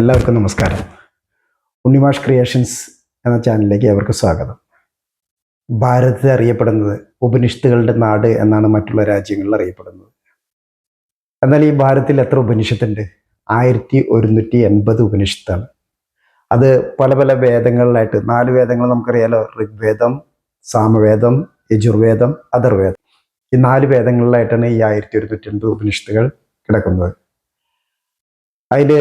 എല്ലാവർക്കും നമസ്കാരം. ഉണ്ണിമാഷ് ക്രിയേഷൻസ് എന്ന ചാനലിലേക്ക് അവർക്ക് സ്വാഗതം. ഭാരതത്തെ അറിയപ്പെടുന്നത് ഉപനിഷത്തുകളുടെ നാട് എന്നാണ് മറ്റുള്ള രാജ്യങ്ങളിൽ അറിയപ്പെടുന്നത്. എന്നാൽ ഈ ഭാരതത്തിൽ എത്ര ഉപനിഷത്തുണ്ട്? ആയിരത്തി ഒരുന്നൂറ്റി എൺപത് ഉപനിഷത്താണ്. അത് പല പല വേദങ്ങളിലായിട്ട് നാല് വേദങ്ങൾ നമുക്കറിയാലോ. ഋഗ്വേദം സാമവേദം യജുർവേദം അഥർവേദം. ഈ നാല് വേദങ്ങളിലായിട്ടാണ് ഈ ആയിരത്തി ഒരുന്നൂറ്റി എൺപത് ഉപനിഷത്തുകൾ കിടക്കുന്നത്. അതിൽ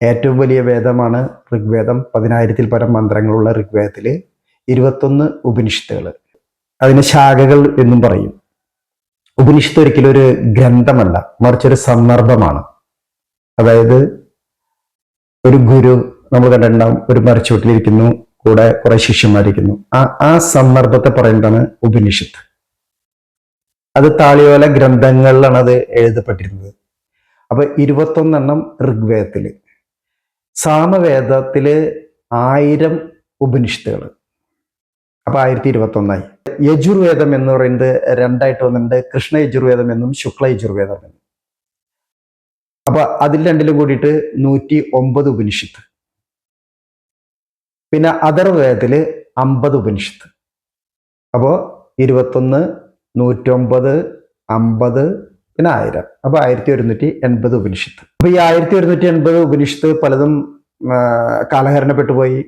ഏറ്റവും വലിയ വേദമാണ് ഋഗ്വേദം. പതിനായിരത്തിൽ പരം മന്ത്രങ്ങളുള്ള ഋഗ്വേദത്തിൽ ഇരുപത്തൊന്ന് ഉപനിഷത്തുകൾ അതിന് ശാഖകൾ എന്നും പറയും. ഉപനിഷത്ത് ഒരിക്കലും ഒരു ഗ്രന്ഥമല്ല മറിച്ചൊരു സന്ദർഭമാണ്. അതായത് ഒരു ഗുരു നമ്മൾ കണ്ടിട്ടുണ്ടാവും ഒരു മരച്ചുവട്ടിലിരിക്കുന്നു കൂടെ കുറെ ശിഷ്യന്മാരിക്കുന്നു ആ ആ സന്ദർഭത്തെ പറയുന്നതാണ് ഉപനിഷത്ത്. അത് താളിയോല ഗ്രന്ഥങ്ങളിലാണ് അത് എഴുതപ്പെട്ടിരുന്നത്. അപ്പൊ ഇരുപത്തൊന്നെണ്ണം ഋഗ്വേദത്തിൽ. സാമവേദത്തിൽ ആയിരം ഉപനിഷത്തുകൾ. അപ്പോൾ ആയിരത്തി ഇരുപത്തി ഒന്നായി യജുർവേദം എന്ന് പറയുന്നത് രണ്ടായിട്ട് വന്നിട്ടുണ്ട്. കൃഷ്ണ യജുർവേദം എന്നും ശുക്ല യജുർവേദം എന്നും. അപ്പൊ അതിൽ രണ്ടിലും കൂടിയിട്ട് നൂറ്റി ഒമ്പത് ഉപനിഷത്ത്. പിന്നെ അഥർവേദത്തിൽ അമ്പത് ഉപനിഷത്ത്. അപ്പോൾ ഇരുപത്തൊന്ന് നൂറ്റൊമ്പത് അമ്പത് പിന്നെ ആയിരം. അപ്പൊ ആയിരത്തി ഒരുന്നൂറ്റി എൺപത് ഉപനിഷത്ത്. അപ്പൊ ഈ ആയിരത്തി ഒരുന്നൂറ്റി എൺപത് ഉപനിഷത്ത് പലതും കാലഹരണപ്പെട്ടു പോയി.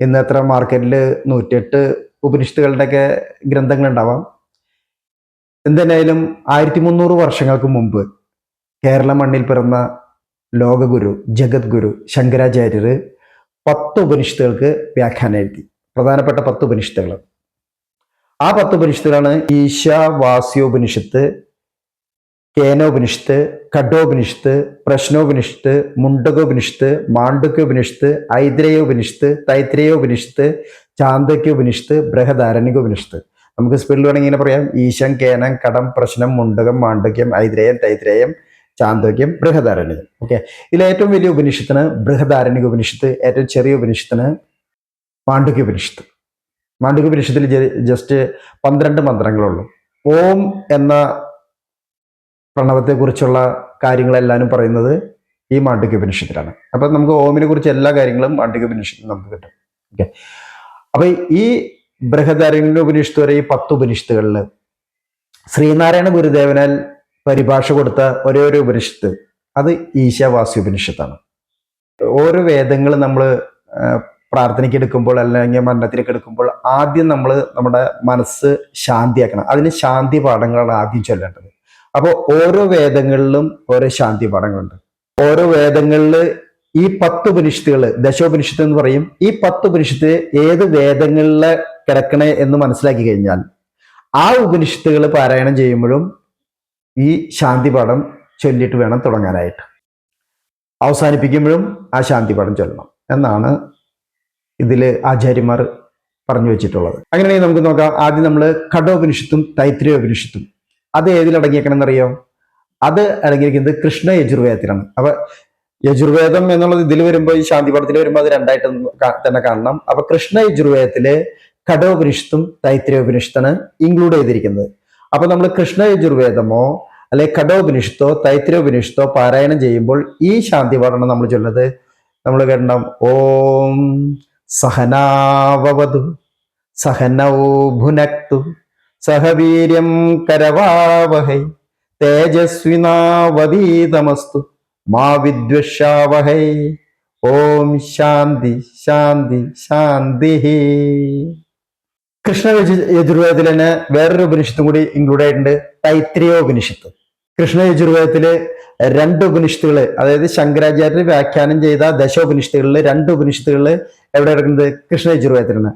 ഇന്ന് എത്ര മാർക്കറ്റിൽ നൂറ്റിയെട്ട് ഉപനിഷത്തുകളുടെയൊക്കെ ഗ്രന്ഥങ്ങൾ ഉണ്ടാവാം എന്തായാലും ആയിരത്തി മുന്നൂറ് വർഷങ്ങൾക്ക് മുമ്പ് കേരള മണ്ണിൽ പിറന്ന ലോകഗുരു ജഗദ്ഗുരു ശങ്കരാചാര്യർ പത്ത് ഉപനിഷത്തുകൾക്ക് വ്യാഖ്യാനം എഴുതി. പ്രധാനപ്പെട്ട പത്ത് ഉപനിഷത്തുകൾ ആ പത്ത് ഉപനിഷത്തുകളാണ് ഈശാവാസ്യോപനിഷത്ത് കേനോപനിഷത്ത് ഖഡോപനിഷത്ത് പ്രശ്നോപനിഷത്ത് മുണ്ടകോപനിഷത്ത് മാണ്ഡുക്യോപനിഷത്ത് ഐദ്രയോപനിഷത്ത് തൈത്രയോപനിഷത്ത് ചാന്തക്യോപനിഷത്ത് ബൃഹധാരണികോപനിഷത്ത് നമുക്ക് സ്പീഡിൽ വേണമെങ്കിൽ ഇങ്ങനെ പറയാം. ഈശം കേനം കടം പ്രശ്നം മുണ്ടകം മാണ്ഡക്യം ഐദ്രേയം തൈത്രേയം ചാന്തോക്യം ബൃഹധാരണികം ഓക്കെ. ഇതിൽ ഏറ്റവും വലിയ ഉപനിഷത്തിന് ബൃഹധാരണിക ഉപനിഷത്ത് ഏറ്റവും ചെറിയ ഉപനിഷത്തിന് മാണ്ഡുക്യ ഉപനിഷത്ത് മാണ്ഡുക്യ ഉപനിഷത്തിൽ ജസ്റ്റ് പന്ത്രണ്ട് മന്ത്രങ്ങളുള്ളൂ. ഓം എന്ന പ്രണവത്തെക്കുറിച്ചുള്ള കാര്യങ്ങളെല്ലാവരും പറയുന്നത് ഈ മാണ്ഡുക്യ ഉപനിഷത്തിലാണ്. അപ്പൊ നമുക്ക് ഓമിനെ കുറിച്ച് എല്ലാ കാര്യങ്ങളും മാണ്ഡുക്യ ഉപനിഷത്തിൽ നമുക്ക് കിട്ടും. ഓക്കെ അപ്പൊ ഈ ബൃഹദാരണ്യ ഉപനിഷത്ത് വരെ ഈ പത്ത് ഉപനിഷത്തുകളിൽ ശ്രീനാരായണ ഗുരുദേവനാൽ പരിഭാഷ കൊടുത്ത ഒരേ ഒരു ഉപനിഷത്ത് അത് ഈശാവാസി ഉപനിഷത്താണ്. ഓരോ വേദങ്ങൾ നമ്മൾ പ്രാർത്ഥനയ്ക്ക് എടുക്കുമ്പോൾ അല്ലെങ്കിൽ മരണത്തിലേക്ക് എടുക്കുമ്പോൾ ആദ്യം നമ്മൾ നമ്മുടെ മനസ്സ് ശാന്തിയാക്കണം. അതിന് ശാന്തി പാഠങ്ങളാണ് ആദ്യം ചൊല്ലേണ്ടത്. അപ്പോൾ ഓരോ വേദങ്ങളിലും ഓരോ ശാന്തി പാഠങ്ങളുണ്ട്. ഓരോ വേദങ്ങളിൽ ഈ പത്ത് ഉപനിഷത്തുകൾ ദശോപനിഷത്ത് എന്ന് പറയും ഈ പത്ത് ഉപനിഷത്ത് ഏത് വേദങ്ങളിലെ കിടക്കണേ എന്ന് മനസ്സിലാക്കി കഴിഞ്ഞാൽ ആ ഉപനിഷത്തുകൾ പാരായണം ചെയ്യുമ്പോഴും ഈ ശാന്തി പാഠം ചൊല്ലിയിട്ട് വേണം തുടങ്ങാനായിട്ട്. അവസാനിപ്പിക്കുമ്പോഴും ആ ശാന്തി പാഠം ചൊല്ലണം എന്നാണ് ഇതിൽ ആചാര്യന്മാർ പറഞ്ഞു വെച്ചിട്ടുള്ളത്. അങ്ങനെയാണെങ്കിൽ നമുക്ക് നോക്കാം. ആദ്യം നമ്മൾ കടോപനിഷത്തും തൈത്രിയോപനിഷത്തും. അത് ഏതിലടങ്ങിയേക്കണം എന്നറിയോ അത് അടങ്ങിയിരിക്കുന്നത് കൃഷ്ണ യജുർവേദത്തിലാണ്. അപ്പൊ യജുർവേദം എന്നുള്ളത് ഇതിൽ വരുമ്പോൾ ഈ ശാന്തി പടത്തിൽ വരുമ്പോൾ അത് രണ്ടായിട്ട് തന്നെ കാണണം. അപ്പൊ കൃഷ്ണ യജുർവേദത്തിൽ കടോപനിഷത്തും തൈത്രിയോപനിഷത്താണ് ഇൻക്ലൂഡ് ചെയ്തിരിക്കുന്നത്. അപ്പൊ നമ്മൾ കൃഷ്ണ യജുർവേദമോ അല്ലെ കടോപനിഷത്തോ തൈത്രിയോപനിഷത്തോ പാരായണം ചെയ്യുമ്പോൾ ഈ ശാന്തി പാഠമാണ് നമ്മൾ ചൊല്ലുന്നത്. നമ്മൾ കേട്ടണം ഓം സഹനാവതു സഹനൗ ഭുനക്തു സഹവീര്യം കരവാവഹൈ തേജസ്വിനാവതീതമസ്തു മാ വിദ്വിഷാവഹൈ. ഓം ശാന്തി ശാന്തി ശാന്തി. കൃഷ്ണ യജു- യജുർവേദത്തിൽ തന്നെ വേറൊരു ഉപനിഷത്തും കൂടി ഇൻക്ലൂഡ് ആയിട്ടുണ്ട് തൈത്രിയോപനിഷത്ത്. കൃഷ്ണ യജുർവേദത്തിൽ രണ്ട് ഉപനിഷത്തുകൾ അതായത് ശങ്കരാചാര്യർ വ്യാഖ്യാനം ചെയ്ത ദശോപനിഷത്തുകളിൽ രണ്ട് ഉപനിഷത്തുകളിൽ എവിടെ കിടക്കുന്നത്? കൃഷ്ണ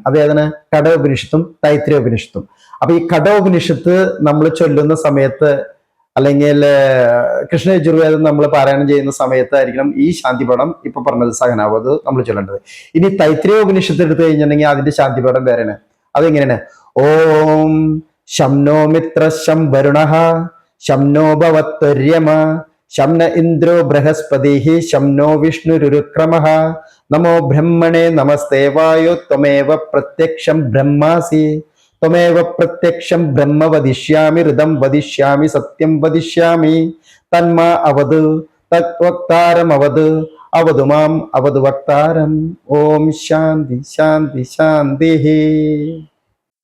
അതേതാണ് അത് ഉപനിഷത്തും കടോപനിഷത്തും തൈത്രിയോപനിഷത്തും അപ്പൊ ഈ കടോപനിഷത്ത് നമ്മൾ ചൊല്ലുന്ന സമയത്ത് അല്ലെങ്കിൽ കൃഷ്ണയജുർവേദം കൃഷ്ണ യജുർവേദം നമ്മൾ പാരായണം ചെയ്യുന്ന സമയത്തായിരിക്കണം ഈ ശാന്തിപടം ഇപ്പൊ പറഞ്ഞത് സഹനാവത് നമ്മൾ ചൊല്ലേണ്ടത്. ഇനി തൈത്രിയ തൈത്രിയോപനിഷത്ത് എടുത്തു കഴിഞ്ഞിട്ടുണ്ടെങ്കിൽ അതിന്റെ ശാന്തിപടം വേറെയാണ്. അതെങ്ങനെയാണ്? ഓം ശംനോ മിത്ര ശം വരുണ ശംനോ ഭവത്വര്യമ ശംന ഇന്ദ്രോ ബൃഹസ്പതി ശംനോ വിഷ്ണുരുക്രമ നമോ ബ്രഹ്മണേ നമസ്തേ വായോ ത്വമേവ പ്രത്യക്ഷം ബ്രഹ്മാസി. ത്വമേവ പ്രത്യക്ഷം ബ്രഹ്മ വദിഷ്യാമി ഋതം വദിഷ്യാമി സത്യം വദിഷ്യാമി. തന്മാ അവത് തത്വക്താരം അവത് അവതു മാം അവതു വക്താരം. ഓം ശാന്തി ശാന്തി ശാന്തി.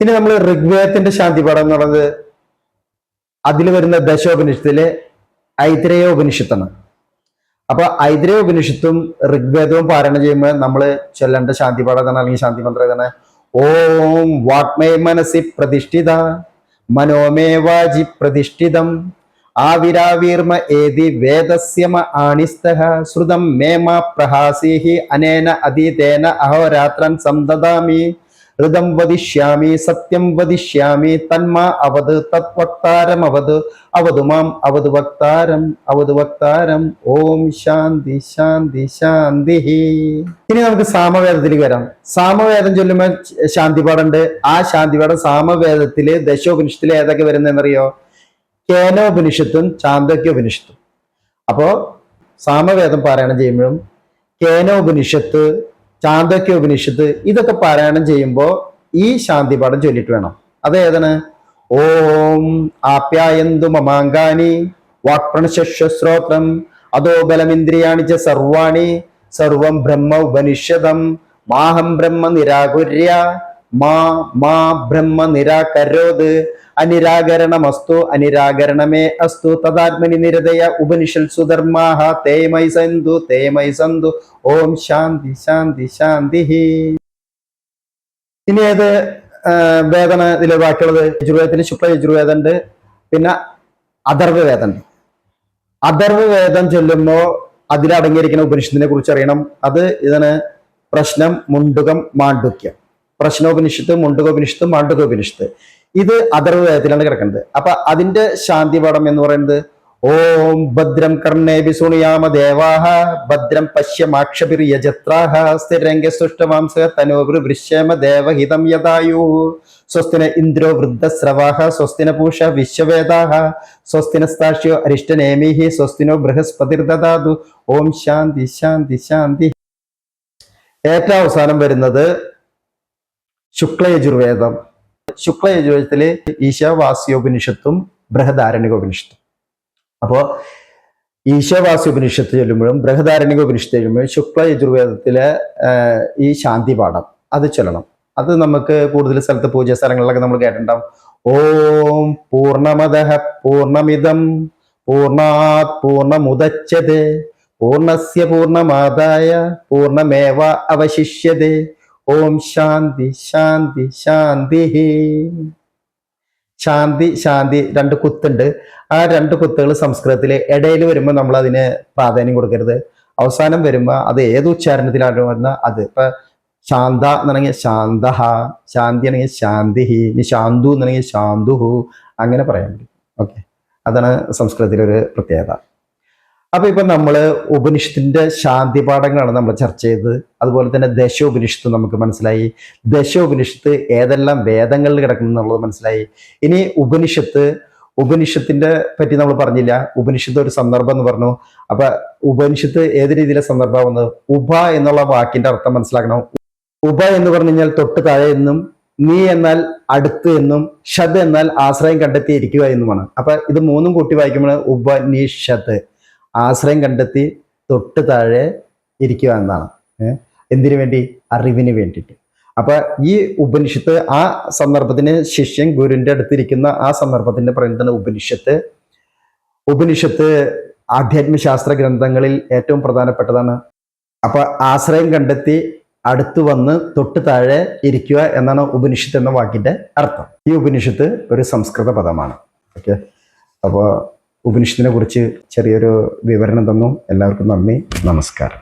ഇനി നമ്മൾ ഋഗ്വേദത്തിന്റെ ശാന്തി പാഠം എന്നുള്ളത് അതിൽ വരുന്ന ദശോപനിഷത്തിലെ ഐത്രേയ ഉപനിഷത്താണ് അപ്പൊ ഐത്രേയ ഉപനിഷത്തും ഋഗ്വേദവും പാരായണം ചെയ്യുമ്പോൾ നമ്മൾ ചൊല്ലേണ്ട ശാന്തി പാഠം തന്നെ അല്ലെങ്കിൽ ശാന്തി മന്ത്രം തന്നെ ഓം വാക്മേ മനസ്സി പ്രതിഷ്ഠിത മനോമേ വാജി പ്രതിഷ്ഠിതം ആവിരാവീർമ ഏതി വേദസ്യമ ആണിസ്തഹ ശ്രുതം മേമ പ്രഹാസീഹി അനേന അതീതേന അഹോരാത്രൻ സംദദാമി. ഋതം വദിഷ്യാമി സത്യം വദിഷ്യാമി തന്മാ അവത് തത്വക്താരം അവത്. അവതു മാം അവത് വക്താരം അവത് വക്താരം. ഓം ശാന്തി ശാന്തി ശാന്തി. ഇനി നമുക്ക് സാമവേദത്തിലേക്ക് വരാം. സാമവേദം ചൊല്ലുമ്പോൾ ശാന്തിപാടുണ്ട്. ആ ശാന്തിപാഠം സാമവേദത്തിൽ ദശോപനിഷത്തിൽ ഏതൊക്കെ വരുന്നതെന്നറിയോ? കേനോപനിഷത്തും ചാന്തോക്യോപനിഷത്തും. അപ്പോ സാമവേദം പാരായണം ചെയ്യുമ്പോഴും കേനോപനിഷത്ത് ചാന്തോക്യോപനിഷത്ത് ഇതൊക്കെ പാരായണം ചെയ്യുമ്പോൾ ഈ ശാന്തി പാഠം ചൊല്ലിട്ട് വേണം. അത് ഏതാണ്? ഓം ആപ്യായന്തു മമാങ്കാനി വാക്പ്രണശ്രോത്രം അതോ ബലമിന്ദ്രിയാണി ച സർവാണി സർവം ബ്രഹ്മ ഉപനിഷതം മാഹം ബ്രഹ്മ നിരാകുര്യ മാ മാ ബ്രഹ്മ നിരാകരോത് അനിരാകരണമസ്തു അനിരാകരണമേ അസ്തു. തദാത്മനി നിരതയ ഉപനിഷൽ സുധർമാഹ തേമൈ സന്തു തേമൈ സന്തു ഓം ശാന്തി ശാന്തി ശാന്തി. ഇനി ഏത് വേദന ഇതിൽ ബാക്കിയുള്ളത്? യജുർവേദത്തിന് ശുക്ല യജുർവേദം ഉണ്ട്. പിന്നെ അഥർവ വേദം. ഉണ്ട് അഥർവ വേദം ചൊല്ലുമ്പോൾ അതിലടങ്ങിയിരിക്കുന്ന ഉപനിഷത്തിനെ കുറിച്ച് അറിയണം അത് ഇതിന് പ്രശ്നം മുണ്ടുകം മാണ്ഡുക്യം. പ്രശ്നോപനിഷത്ത് മുണ്ടുകോപനിഷത്ത് മാണ്ഡുകോപനിഷത്ത് ഇത് അതർവേദത്തിലാണ് കിടക്കുന്നത്. അപ്പൊ അതിന്റെ ശാന്തിപാഠം എന്ന് പറയുന്നത് ഓം ഭദ്രം കർണേ വിസുണിയാമ ദേവാഹ ഭദ്രം പശ്യമാക്ഷഭിർ യജത്രാഹ സ്ഥിരംഗ സുഷ്ടമാംസ തനോവൃ ദേവഹിതം യഥായു. സ്വസ്തിന ഇന്ദ്രോ വൃദ്ധസ്രവാഹ സ്വസ്തിന പൂഷ വിശ്വവേദാഹ സ്വസ്തിന സ്ഥാഷ്യോ അരിഷ്ടനേമിഹി സ്വസ്തിനോ ബൃഹസ്പതിർദാതു ഓം ശാന്തി ശാന്തി ശാന്തി. ഏറ്റവും അവസാനം വരുന്നത് ശുക്ലയജുർവേദം ശുക്ലയജുർവേദത്തിൽ ഈശാവാസ്യോപനിഷത്തും ബൃഹദാരണ്യകോപനിഷത്തും. അപ്പോ ഈശാവാസ്യോപനിഷത്ത് ചൊല്ലുമ്പോഴും ബൃഹദാരണ്യകോപനിഷത്ത് ചൊല്ലുമ്പോഴും ശുക്ല യജുർവേദത്തിലെ ഈ ശാന്തി പാഠം അത് ചൊല്ലണം. അത് നമുക്ക് കൂടുതൽ സ്ഥലത്ത് പൂജ സ്ഥലങ്ങളിലൊക്കെ നമ്മൾ കേട്ടിട്ടുണ്ടാവും. ഓം പൂർണമദ പൂർണമിതം പൂർണാത് പൂർണമുദച്ചത് പൂർണസ്യ പൂർണമാതായ പൂർണമേവ അവശിഷ്യതേ ഓം ശാന്തി ശാന്തി ശാന്തി. ശാന്തി ശാന്തി രണ്ട് കുത്തുണ്ട്. ആ രണ്ട് കുത്തുകൾ സംസ്കൃതത്തിലെ ഇടയിൽ വരുമ്പോൾ നമ്മൾ അതിന് പ്രാധാന്യം കൊടുക്കരുത്. അവസാനം വരുമ്പോൾ അത് ഏത് ഉച്ചാരണത്തിലാണ് വന്ന അത് ഇപ്പൊ ശാന്ത എന്നാണെങ്കിൽ ശാന്ത ശാന്തി ആണെങ്കിൽ ശാന്തിഹി ഇനി ശാന്തു എന്നാണെങ്കിൽ ശാന്തുഹു അങ്ങനെ പറയാൻ പറ്റും. ഓക്കെ. അതാണ് സംസ്കൃതത്തിലൊരു പ്രത്യേകത. അപ്പൊ ഇപ്പൊ നമ്മൾ ഉപനിഷത്തിന്റെ ശാന്തി പാഠങ്ങളാണ് നമ്മൾ ചർച്ച ചെയ്തത്. അതുപോലെ തന്നെ ദശോപനിഷത്ത് നമുക്ക് മനസ്സിലായി. ദശോപനിഷത്ത് ഏതെല്ലാം വേദങ്ങളിൽ കിടക്കുന്നു എന്നുള്ളത് മനസ്സിലായി. ഇനി ഉപനിഷത്ത് ഉപനിഷത്തിന്റെ പറ്റി നമ്മൾ പറഞ്ഞില്ല. ഉപനിഷത്ത് ഒരു സന്ദർഭം എന്ന് പറഞ്ഞു. അപ്പൊ ഉപനിഷത്ത് ഏത് രീതിയിലെ സന്ദർഭമാവുന്നത്? ഉഭ എന്നുള്ള വാക്കിന്റെ അർത്ഥം മനസ്സിലാക്കണം. ഉപ എന്ന് പറഞ്ഞു കഴിഞ്ഞാൽ തൊട്ട് താഴെ എന്നും നീ എന്നാൽ അടുത്ത് എന്നും ഷത് എന്നാൽ ആശ്രയം കണ്ടെത്തിയിരിക്കുക എന്നുമാണ്. അപ്പൊ ഇത് മൂന്നും കൂട്ടി വായിക്കുമ്പോൾ ഉപനിഷത്ത്. ആശ്രയം കണ്ടെത്തി തൊട്ട് താഴെ ഇരിക്കുക എന്നാണ് എന്തിനു വേണ്ടി? അറിവിന് വേണ്ടിയിട്ട്. അപ്പൊ ഈ ഉപനിഷത്ത് ആ സന്ദർഭത്തിന് ശിഷ്യൻ ഗുരുവിന്റെ അടുത്തിരിക്കുന്ന ആ സന്ദർഭത്തിന്റെ പറയുന്നതാണ് ഉപനിഷത്ത്. ഉപനിഷത്ത് ആധ്യാത്മശാസ്ത്ര ഗ്രന്ഥങ്ങളിൽ ഏറ്റവും പ്രധാനപ്പെട്ടതാണ്. അപ്പൊ ആശ്രയം കണ്ടെത്തി അടുത്തു വന്ന് തൊട്ട് താഴെ ഇരിക്കുക എന്നാണ് ഉപനിഷത്ത് എന്ന വാക്കിന്റെ അർത്ഥം. ഈ ഉപനിഷത്ത് ഒരു സംസ്കൃത പദമാണ്. ഓക്കെ? അപ്പോൾ ഉപനിഷത്തിനെ കുറിച്ച് ചെറിയൊരു വിവരണം തന്നു. എല്ലാവർക്കും നന്ദി. നമസ്കാരം.